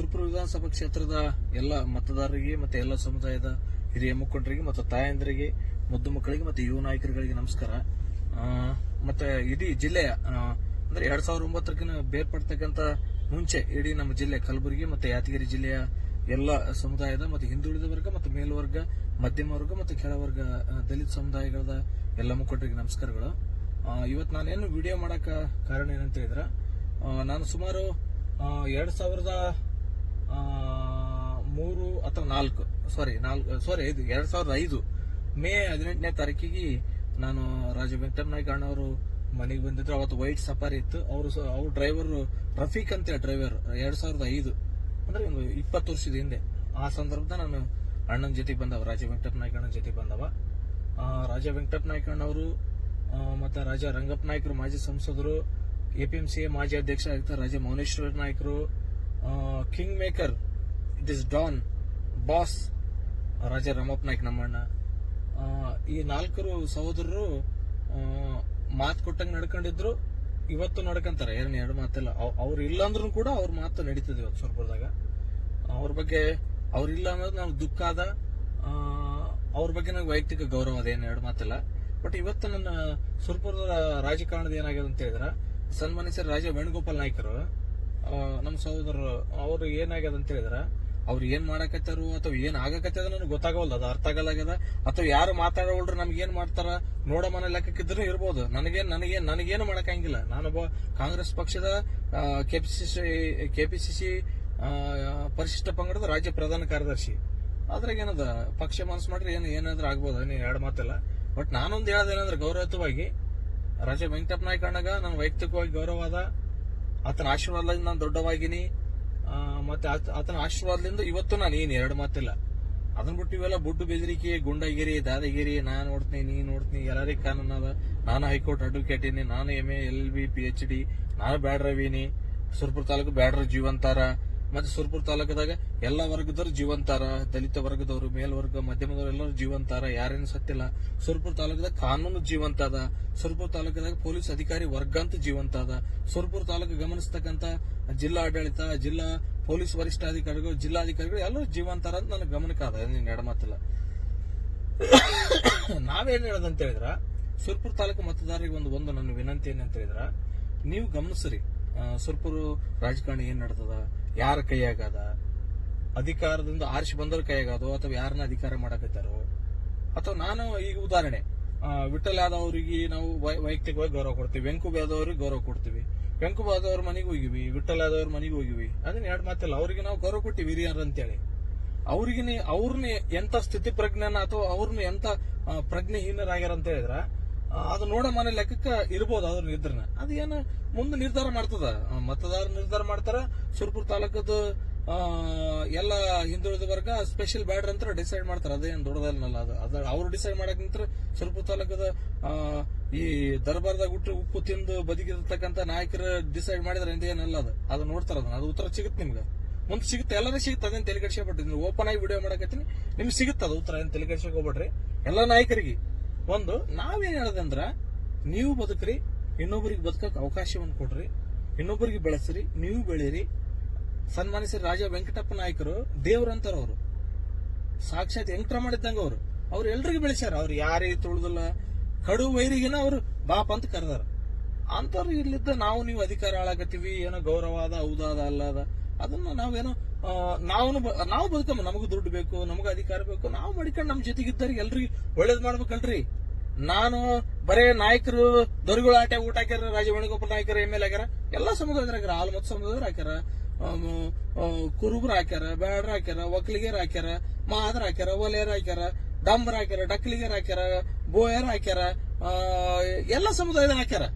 ಸುರ್ಪುರ ವಿಧಾನಸಭಾ ಕ್ಷೇತ್ರದ ಎಲ್ಲ ಮತದಾರರಿಗೆ ಮತ್ತೆ ಎಲ್ಲ ಸಮುದಾಯದ ಹಿರಿಯ ಮುಖಂಡರಿಗೆ ಮತ್ತು ತಾಯಂದಿರಿಗೆ, ಮುದ್ದು ಮಕ್ಕಳಿಗೆ ಮತ್ತೆ ಯುವ ನಾಯಕರುಗಳಿಗೆ ನಮಸ್ಕಾರ. ಮತ್ತು ಇಡೀ ಜಿಲ್ಲೆಯ ಅಂದರೆ ಎರಡ್ ಸಾವಿರದ ಒಂಬತ್ತರಕ್ಕಿಂತ ಬೇರ್ಪಡ್ತಕ್ಕಂತ ಮುಂಚೆ ಇಡೀ ನಮ್ಮ ಜಿಲ್ಲೆ ಕಲಬುರಗಿ ಮತ್ತೆ ಯಾದಗಿರಿ ಜಿಲ್ಲೆಯ ಎಲ್ಲ ಸಮುದಾಯದ ಮತ್ತೆ ಹಿಂದುಳಿದ ವರ್ಗ ಮತ್ತು ಮೇಲ್ವರ್ಗ, ಮಧ್ಯಮ ವರ್ಗ ಮತ್ತು ಕೆಳವರ್ಗ ದಲಿತ ಸಮುದಾಯಗಳ ಎಲ್ಲ ಮುಖಂಡರಿಗೆ ನಮಸ್ಕಾರಗಳು. ಇವತ್ತು ನಾನೇನು ವಿಡಿಯೋ ಮಾಡಕ ಕಾರಣ ಏನಂತ ಹೇಳಿದ್ರೆ ನಾನು ಸುಮಾರು ಎರಡು ಸಾವಿರದ ಮೂರು ಅಥವಾ ನಾಲ್ಕು ಸಾರಿ ನಾಲ್ಕು ಸಾರಿ ಇದು ಎರಡ್ ಸಾವಿರದ ಐದು ಮೇ ಹದಿನೆಂಟನೇ ತಾರೀಕಿಗೆ ನಾನು ರಾಜ ವೆಂಕಟನಾಯ್ಕಣ್ಣ ಅವರು ಮನೆಗೆ ಬಂದಿದ್ರು. ಅವತ್ತು ವೈಟ್ ಸಫಾರಿ ಇತ್ತು. ಅವರು ಅವ್ರ ಡ್ರೈವರ್ ರಫೀಕ್ ಅಂತ ಡ್ರೈವರ್ ಎರಡ್ ಸಾವಿರದ ಐದು ಅಂದ್ರೆ ಒಂದು ಇಪ್ಪತ್ತು ವರ್ಷದ ಹಿಂದೆ. ಆ ಸಂದರ್ಭದ ನಾನು ಅಣ್ಣನ ಜೊತೆಗೆ ಬಂದವ ರಾಜ ವೆಂಕಟನಾಯ್ಕ ಅಣ್ಣನ ಜೊತೆಗೆ ಬಂದವ. ರಾಜ ವೆಂಕಟನಾಯ್ಕ ಅಣ್ಣವರು ಆ, ಮತ್ತೆ ರಾಜ ರಂಗಪ್ಪ ನಾಯ್ಕರು ಮಾಜಿ ಸಂಸದರು ಎಪಿಎಂಸಿ ಮಾಜಿ ಅಧ್ಯಕ್ಷ ಆಗಿರ್ತಾರೆ Raja Mouneshwara ನಾಯ್ಕರು king maker it is don boss Raja Ramappa Naik ನಮ್ಮಣ್ಣ. ಈ ನಾಲ್ಕರು ಸಹೋದರರು ಮಾತು ಕೊಟ್ಟಂಗೆ ನಡ್ಕೊಂಡಿದ್ರು, ಇವತ್ತು ನಡ್ಕಂತಾರೆ. ಏನ್ ಎರಡು ಮಾತೆಲ್ಲ. ಅವ್- ಅವ್ರು ಇಲ್ಲ ಅಂದ್ರೂ ಕೂಡ ಅವ್ರ ಮಾತು ನಡೀತದೆ ಇವತ್ತು ಸ್ವಲ್ಪದಾಗ ಅವ್ರ ಬಗ್ಗೆ ಅವ್ರಿಲ್ಲ ಅನ್ನೋದು ನಾವು ದುಃಖ ಆದ. ಅವ್ರ ಬಗ್ಗೆ ನನಗೆ ವೈಯಕ್ತಿಕ ಗೌರವ ಅದ ಏನು ಎರಡು ಮಾತಿಲ್ಲ. ಬಟ್ ಇವತ್ತು ನನ್ನ ಸುರ್ಪುರದ ರಾಜಕಾರಣದ ಏನಾಗಿದೆ ಅಂತ ಹೇಳಿದ್ರೆ ಸನ್ಮಾನಿಸಿದ ರಾಜ ವೇಣುಗೋಪಾಲ್ ನಾಯ್ಕರು ಸಹೋದರರು, ಅವ್ರು ಏನಾಗ್ಯದ ಅಂತ ಹೇಳಿದ್ರ, ಅವ್ರು ಏನ್ ಮಾಡಾಕತ್ತಾರು ಅಥವಾ ಏನ್ ಆಗಕತ್ತದ ನನಗೆ ಗೊತ್ತಾಗವಲ್ಲ ಅದು ಅರ್ಥ ಆಗಲಾಗ್ಯದ ಅಥವಾ ಯಾರು ಮಾತಾಡೋಳ್ರು ನಮ್ಗೆ ಏನ್ ಮಾಡ್ತಾರ ನೋಡೋ ಮನೆ ಲೆಕ್ಕಕ್ಕಿದ್ರು ಇರ್ಬೋದು. ನನಗೇನ್ ನನಗೇನ್, ನನಗೇನು ಮಾಡಕ್ಕಾಗಿಲ್ಲ. ನಾನೊಬ್ಬ ಕಾಂಗ್ರೆಸ್ ಪಕ್ಷದ ಕೆಪಿಸಿಸಿ ಕೆಪಿಸಿಸಿ ಪರಿಶಿಷ್ಟ ಪಂಗಡದ ರಾಜ್ಯ ಪ್ರಧಾನ ಕಾರ್ಯದರ್ಶಿ. ಅದ್ರಾಗ ಏನದ, ಪಕ್ಷ ಮನಸ್ಸು ಮಾಡ್ರಿ ಏನು, ಏನಾದ್ರೂ ಆಗ್ಬೋದು. ಏನು ಎರಡು ಮಾತಿಲ್ಲ. ಬಟ್ ನಾನೊಂದು ಹೇಳೋದೇನಂದ್ರೆ ಗೌರವಯುತವಾಗಿ, ರಾಜ ವೆಂಕಟಪ್ಪ ನಾಯ್ಕ ಅಣ್ಣಗ ನಾನು ವೈಯಕ್ತಿಕವಾಗಿ ಗೌರವ ಅದ. ಆತನ ಆಶೀರ್ವಾದದಿಂದ ನಾನು ದೊಡ್ಡವಾಗಿನಿ ಮತ್ತೆ ಆತ- ಆತನ ಆಶೀರ್ವಾದದಿಂದ ಇವತ್ತು ನಾನು ಏನು ಎರಡು ಮಾತಿಲ್ಲ. ಅದನ್ನ ಬಿಟ್ಟು ಇವೆಲ್ಲ ಬುಡ್ಡು ಬೆದರಿಕೆ, ಗುಂಡಗಿರಿ, ದಾದಗಿರಿ, ನಾನು ನೋಡ್ತೀನಿ ನೀ ನೋಡ್ತೀನಿ ಎಲ್ಲರಿಗೆ ಕಾನೂನು ಅದ ನಾನು ಹೈಕೋರ್ಟ್ ಅಡ್ವೊಕೇಟ್ ನಾನು M A L B P H D ನಾನು ಬ್ಯಾಡ್ರವೀನಿ ಸುರ್ಪುರ್ ತಾಲೂಕು ಬ್ಯಾಡ್ರ ಜೀವಂತಾರ. ಮತ್ತೆ ಸುರ್ಪುರ್ ತಾಲೂಕದಾಗ ಎಲ್ಲ ವರ್ಗದವರು ಜೀವಂತಾರ, ದಲಿತ ವರ್ಗದವರು, ಮೇಲ್ವರ್ಗ, ಮಧ್ಯಮದವರು ಎಲ್ಲರೂ ಜೀವಂತಾರ, ಯಾರೇನು ಸತ್ತಿಲ್ಲ ಸುರ್ಪುರ್ ತಾಲೂಕದಾಗ ಕಾನೂನು ಜೀವಂತ ಅದ. ಸುರ್ಪುರ ತಾಲೂಕದಾಗ ಪೊಲೀಸ್ ಅಧಿಕಾರಿ ವರ್ಗ ಅಂತ ಜೀವಂತ ಅದ. ಸುರ್ಪುರ ತಾಲೂಕು ಗಮನಿಸ್ತಕ್ಕಂತ ಜಿಲ್ಲಾ ಆಡಳಿತ ಜಿಲ್ಲಾ ಪೊಲೀಸ್ ವರಿಷ್ಠಾಧಿಕಾರಿಗಳು, ಜಿಲ್ಲಾಧಿಕಾರಿಗಳು ಎಲ್ಲರೂ ಜೀವಂತಾರ ಅಂತ ನನಗೆ ಗಮನಕ್ಕೆ ಅದ ನೀನ್ ಎಡಮಾತಿಲ್ಲ ನಾವೇನ್ ಹೇಳೋದಂತ ಹೇಳಿದ್ರ, ಸುರ್ಪುರ್ ತಾಲೂಕು ಮತದಾರರಿಗೆ ಒಂದು ಒಂದು ನನ್ನ ವಿನಂತಿ ಏನಂತ ಹೇಳಿದ್ರ, ನೀವು ಗಮನಿಸ್ರಿ. ಸುರ್ಪುರ ರಾಜಕಾರಣ ಏನ್ ನಡ್ದದ? ಯಾರ ಕೈಯಾಗದ? ಅಧಿಕಾರದಿಂದ ಆರಿಸಿ ಬಂದವ್ರ ಕೈಯಾಗದೋ ಅಥವಾ ಯಾರನ್ನ ಅಧಿಕಾರ ಮಾಡಕತ್ತಾರೋ ಅಥವಾ ನಾನು ಈಗ ಉದಾಹರಣೆ ವಿಠಲ್ ಯಾದವ್ ಅವರಿಗೆ ನಾವು ವೈಯಕ್ತಿಕವಾಗಿ ಗೌರವ ಕೊಡ್ತೀವಿ. ವೆಂಕು ಯಾದವ್ ಗೌರವ ಕೊಡ್ತೀವಿ. ವೆಂಕು ಯಾದವ್ ಮನೆಗೆ ಹೋಗಿವಿ ವಿಠಲ್ ಯಾದವ್ ಅವ್ರ ಮನೆಗೆ ಹೋಗಿವಿ. ಅದನ್ನ ಎರಡು ಮಾತಲ್ಲ, ಅವರಿಗೆ ನಾವು ಗೌರವ ಕೊಟ್ಟಿವಿ ಹಿರಿಯರು ಅಂತೇಳಿ. ಅವ್ರಿಗೆ ಅವ್ರನ್ನ ಎಂತ ಸ್ಥಿತಿ ಪ್ರಜ್ಞಾನ ಅಥವಾ ಅವ್ರನ್ನ ಎಂತ ಪ್ರಜ್ಞೆಹೀನರಾಗ್ಯಾರ ಅಂತ ಹೇಳಿದ್ರ ಅದು ನೋಡೋ ಮನೆ ಲೆಕ್ಕಕ್ಕೆ ಇರ್ಬೋದು ಅದ್ರ ಅದು ಏನು ಮುಂದೆ ನಿರ್ಧಾರ ಮಾಡ್ತದ. ಮತದಾರ ನಿರ್ಧಾರ ಮಾಡ್ತಾರ. ಸುರ್ಪುರ್ ತಾಲೂಕದ ಎಲ್ಲ ಹಿಂದುಳಿದ ವರ್ಗ ಸ್ಪೆಷಲ್ ಬ್ಯಾಡ್ರ್ ಅಂತ ಡಿಸೈಡ್ ಮಾಡ್ತಾರೆ. ಅದೇನು ದೊಡ್ಡದಲ್ಲ ಅದು, ಅದ ಅವ್ರು ಡಿಸೈಡ್ ಮಾಡಕ್ ನಿಂತ್ರ ಸುರಪುರ ತಾಲೂಕದ ಈ ದರ್ಬಾರ್ದಾಗ ಹುಟ್ಟು ಉಪ್ಪು ತಿಂದು ಬದುಕಿರ್ತಕ್ಕಂತ ನಾಯಕರು ಡಿಸೈಡ್ ಮಾಡಿದ್ರೆ ಏನಲ್ಲ ಅದು. ಅದು ನೋಡ್ತಾರ ಅದನ್ನ. ಅದು ಉತ್ತರ ಸಿಗುತ್ತೆ ನಿಮ್ಗೆ. ಮುಂದೆ ಸಿಗುತ್ತೆ. ಎಲ್ಲರಿಗೂ ಸಿಗುತ್ತೆ. ಅದೇನು ತಲೆ ಕೆಡ್ಸ್ಕೊಬಿಟ್ರಿ ನೀವು ಓಪನ್ ಆಗಿ ವಿಡಿಯೋ ಮಾಡಕತ್ತೀನಿ. ನಿಮ್ಗೆ ಸಿಗುತ್ತೆ ಅದು ಉತ್ತರ. ಏನು ಹೋಗ್ಬೇಡ್ರಿ ಎಲ್ಲ ನಾಯಕರಿಗೆ. ಒಂದು, ನಾವೇನ್ ಹೇಳದಂದ್ರ ನೀವು ಬದುಕ್ರಿ, ಇನ್ನೊಬ್ಬರಿಗೆ ಬದುಕಕ್ಕೆ ಅವಕಾಶವನ್ನು ಕೊಡ್ರಿ, ಇನ್ನೊಬ್ಬರಿಗೆ ಬೆಳೆಸ್ರಿ, ನೀವು ಬೆಳೀರಿ. ಸನ್ಮಾನಿಸಿದ ರಾಜ ವೆಂಕಟಪ್ಪ ನಾಯಕರು ದೇವ್ರಂತಾರ ಅವರು. ಸಾಕ್ಷಾತ್ ಯಂತ್ರ ಮಾಡಿದ್ದಂಗ ಅವರು. ಅವ್ರು ಎಲ್ರಿಗೂ ಬೆಳೆಸ್ಯಾರ. ಅವ್ರು ಯಾರೇ ತುಳಿದಿಲ್ಲ, ಕಡು ವೈರಿಗಿನ ಅವರು ಬಾಪ ಅಂತ ಕರೆದಾರ. ಅಂತವ್ರು ಇಲ್ಲಿದ್ದ ನಾವು ನೀವು ಅಧಿಕಾರ ಹಾಳಾಗತ್ತೀವಿ ಏನೋ ಗೌರವ ಅದ ಹೌದಾದ ಅಲ್ಲದ ಅದನ್ನ ನಾವೇನೋ ನಾವು ನಾವು ಬದುಕಮ್ಮ. ನಮಗೂ ದುಡ್ಡು ಬೇಕು, ನಮಗೂ ಅಧಿಕಾರ ಬೇಕು. ನಾವು ಮಾಡಿಕೊಂಡು ನಮ್ಮ ಜೊತೆಗಿದ್ದವ್ರಿಗೆ ಎಲ್ರಿಗೂ ಒಳ್ಳೇದು ಮಾಡ್ಬೇಕಲ್ರಿ. ನಾನು ಬರೇ ನಾಯಕರು, ದೊರೆಗಳ ಆಟ, ಊಟ ಹಾಕ್ಯಾರ ರಾಜ ವೇಣುಗೋಪಾಲ್ ನಾಯಕರು ಎಂ ಎಲ್ ಆಗ್ಯಾರ ಎಲ್ಲಾ ಸಮುದಾಯದ್ರ ಹಾಕ್ಯಾರ ಆಲ್ಮತ್ ಸಮುದಾಯದ್ರ ಹಾಕ್ಯಾರ ಕುರುಬ್ರ ಹಾಕ್ಯಾರ, ಬ್ಯಾಡ್ರ ಹಾಕ್ಯಾರ ಒಕ್ಲಿಗೇರ್ ಹಾಕ್ಯಾರ, ಮಾದ್ರ ಹಾಕ್ಯಾರ, ಒಲೆಯರ್ ಹಾಕ್ಯಾರ, ಡಂಬರ್ ಹಾಕ್ಯಾರ, ಡಕ್ಲಿಗೇರ್ ಹಾಕ್ಯಾರ, ಬೋಯರ್ ಹಾಕ್ಯಾರ ಎಲ್ಲ ಸಮುದಾಯದ ಹಾಕ್ಯಾರ.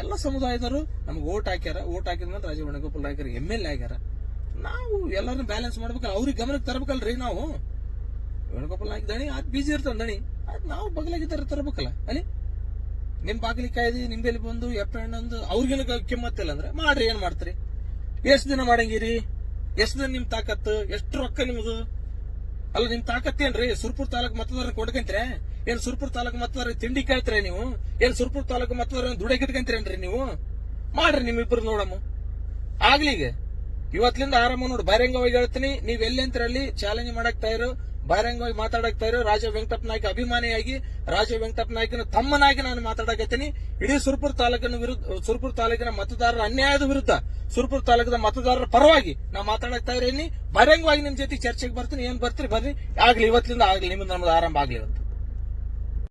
ಎಲ್ಲ ಸಮುದಾಯದವರು ನಮ್ಗೆ ಓಟ್ ಹಾಕ್ಯಾರ, ಓಟ್ ಹಾಕಿದ್ಮೇಲೆ ರಾಜ ವೇಣುಗೋಪಾಲ್ ನಾಯಕರ ಎಂ ಎಲ್ ಎ ಆಗ್ಯಾರ ನಾವು ಎಲ್ಲರನ್ನ ಬ್ಯಾಲೆನ್ಸ್ ಮಾಡ್ಬೇಕಲ್ಲ, ಅವ್ರಿಗೆ ಗಮನಕ್ಕೆ ತರಬೇಕಲ್ರಿ ನಾವು. ವೇಣುಗೋಪಾಲ್ ನಾಯ್ಕ ದಣಿ ಅದ್ ಬಿಜಿ ಇರ್ತಾನ ದಣಿ. ಅದ್ ನಾವು ಬಗಲಾಗಿದ್ದಾರೆ ತರಬೇಕಲ್ಲ, ಅಲ್ಲಿ? ನಿಮ್ ಬಾಗಿಲಿ ಕಾಯ್ದು ನಿಂಬೆಲ್ಲಿ ಬಂದು ಎಪ್ಪ ಹಣ್ಣೊಂದು ಅವ್ರಿಗೇನು ಕೆಮ್ಮತ್ತಿಲ್ಲ ಅಂದ್ರೆ ಮಾಡ್ರಿ, ಏನ್ ಮಾಡ್ತೀರಿ? ಎಷ್ಟ್ ದಿನ ಮಾಡಂಗಿರಿ? ಎಷ್ಟ್ ದಿನ ನಿಮ್ ತಾಕತ್ತು? ಎಷ್ಟು ರೊಕ್ಕ ನಿಮ್ದು? ಅಲ್ಲ, ನಿಮ್ ತಾಕತ್ತೇನ್ರಿ ಸುರ್ಪುರ್ ತಾಲೂಕ್ ಮತದಾರ ಕೊಡ್ಕಂತ್ರೆ? ಏನ್ ಸುರ್ಪುರ್ ತಾಲೂಕ್ ಮತದಾರ ತಿಂಡಿ ಕೇಳ್ತೀರ ನೀವು? ಏನ್ ಸುರ್ಪುರ್ ತಾಲೂಕ್ ಮತದಾರ ದುಡಗಿಟ್ಕಂತೀರೇನ್ರಿ ನೀವು? ಮಾಡ್ರಿ ನಿಮ್ಮಿಬ್ರು ನೋಡಮ್ಮ. ಆಗ್ಲಿಗೆ ಇವತ್ತಿಂದ ಆರಾಮ ನೋಡಿ. ಬಹಿರಂಗವಾಗಿ ಹೇಳ್ತೀನಿ. ನೀವ್ ಎಲ್ಲಿ ಅಂತೀರಲ್ಲಿ ಚಾಲೆಂಜ್ ಮಾಡಕ್ ತಯಾರು ಬಹಿರಂಗವಾಗಿ ಮಾತಾಡಕ್ ಇರೋ ರಾಜ ವೆಂಕಟಪ್ಪ ನಾಯ್ಕ ಅಭಿಮಾನಿಯಾಗಿ, ರಾಜ ವೆಂಕಟಪ್ಪ ನಾಯ್ಕನ ತಮ್ಮನಾಗಿ ನಾನು ಮಾತಾಡಕತ್ತೀನಿ ಇಡೀ ಸುರಪುರ ತಾಲೂಕಿನ ವಿರುದ್ಧ, ಸುರಪುರ ತಾಲೂಕಿನ ಮತದಾರರ ಅನ್ಯಾಯದ ವಿರುದ್ಧ, ಸುರಪುರ ತಾಲೂಕಿನ ಮತದಾರರ ಪರವಾಗಿ ನಾ ಮಾತಾಡಕ್ ತಯಾರಿನಿ ಬಹಿರಂಗವಾಗಿ ನಿಮ್ ಜೊತೆ ಚರ್ಚೆಗೆ ಬರ್ತೀನಿ, ಏನ್ ಬರ್ತೀರಿ ಬರ್ರಿ. ಆಗ್ಲಿ, ಇವತ್ತಿಂದ ಆಗ್ಲಿ, ನಿಮ್ದು ನಮ್ದು ಆರಂಭ ಆಗ್ಲಿ ಇವತ್ತು.